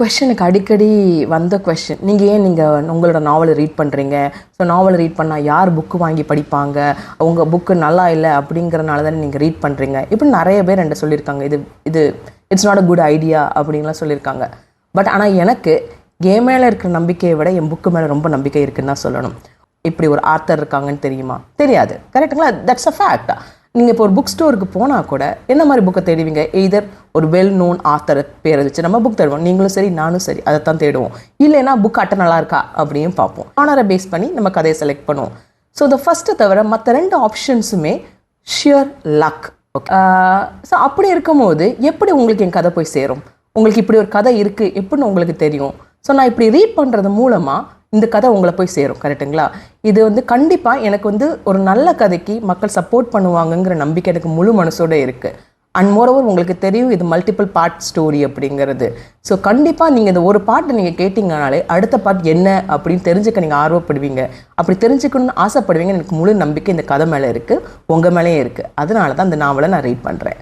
கொஷனுக்கு அடிக்கடி வந்த கொஷின் நீங்கள் ஏன் நீங்கள் உங்களோட நாவலை ரீட் பண்ணுறீங்க ஸோ நாவலை ரீட் பண்ணால் யார் புக்கு வாங்கி படிப்பாங்க? உங்கள் புக்கு நல்லா இல்லை அப்படிங்கிறனால தானே நீங்கள் ரீட் பண்ணுறீங்க இப்படி நிறைய பேர் என்கிட்ட சொல்லியிருக்காங்க. இது இது it's not a good idea அப்படின்லாம் சொல்லியிருக்காங்க. பட் ஆனால் எனக்கு என் மேலே இருக்கிற நம்பிக்கையை விட என் புக்கு மேலே ரொம்ப நம்பிக்கை இருக்குன்னு தான் சொல்லணும். இப்படி ஒரு ஆத்தர் இருக்காங்கன்னு தெரியுமா? தெரியாது. கரெக்டுங்களா தட்ஸ் அ ஃபேக்டா நீங்கள் இப்போ ஒரு புக் ஸ்டோருக்கு போனால் கூட என்ன மாதிரி புக்கை தேடுவீங்க? எய்தர் ஒரு வெல் நோன் ஆத்தர் பேரை வச்சு நம்ம புக் தேடுவோம். நீங்களும் சரி நானும் சரி அதை தான் தேடுவோம். இல்லைன்னா புக் அட்டை நல்லா இருக்கா? அப்படின்னு பார்ப்போம். ஆனரை பேஸ் பண்ணி நம்ம கதையை செலக்ட் பண்ணுவோம். ஸோ த ஃபஸ்ட்டு தவிர மற்ற ரெண்டு ஆப்ஷன்ஸுமே ஷியர் லக் ஸோ அப்படி இருக்கும்போது எப்படி உங்களுக்கு என் கதை போய் சேரும்? உங்களுக்கு இப்படி ஒரு கதை இருக்குது எப்படின்னு உங்களுக்கு தெரியும். ஸோ நான் இப்படி ரீட் பண்ணுறது மூலமாக இந்த கதை உங்களை போய் சேரும் கரெக்ட்டுங்களா? இது வந்து கண்டிப்பாக எனக்கு வந்து ஒரு நல்ல கதைக்கு மக்கள் சப்போர்ட் பண்ணுவாங்கங்கிற நம்பிக்கை எனக்கு முழு மனசோடு இருக்குது அண்ட் மோரோவர் உங்களுக்கு தெரியும் இது மல்டிபிள் பார்ட் ஸ்டோரி அப்படிங்கிறது. ஸோ கண்டிப்பாக நீங்கள் இந்த ஒரு பாட்டு நீங்கள் கேட்டிங்கனாலே அடுத்த பாட் என்ன அப்படின்னு தெரிஞ்சுக்க நீங்கள் ஆர்வப்படுவீங்க. அப்படி தெரிஞ்சுக்கணும்னு ஆசைப்படுவீங்க எனக்கு முழு நம்பிக்கை இந்த கதை மேலே இருக்குது உங்கள் மேலேயும் இருக்குது அதனால தான் இந்த நாவலை நான் ரீட் பண்ணுறேன்